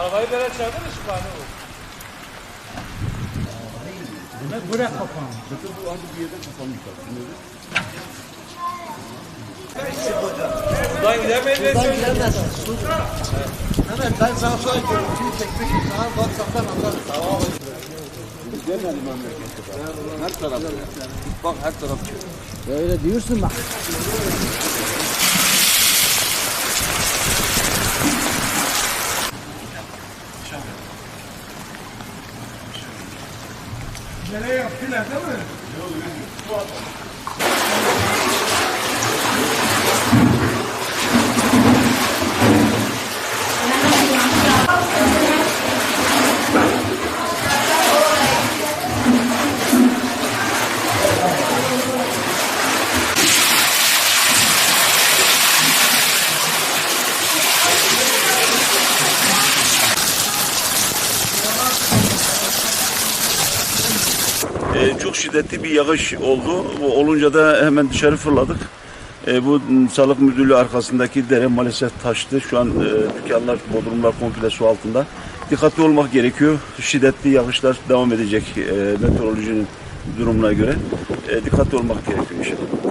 Havayı böyle çağırdın mı şifane bu? Buraya kapanmış. Buradan gidemeyiz de Buradan gidemezsin. Hemen ben sana sonra görüntüyü çekmek için sana WhatsApp'tan atarım. Tamam. Gelmedi memlekete. Her taraf. Bak her taraf. Öyle diyorsun bak. Nereye yaptılar değil mi? Ee, çok şiddetli bir yağış oldu. Bu olunca da hemen dışarı fırladık. Ee, bu sağlık müdürlüğü arkasındaki dere maalesef taştı. Şu an e, dükkanlar, bodrumlar komple su altında. Dikkatli olmak gerekiyor. Şiddetli yağışlar devam edecek e, meteorolojinin durumuna göre. E, dikkatli olmak gerekiyor inşallah.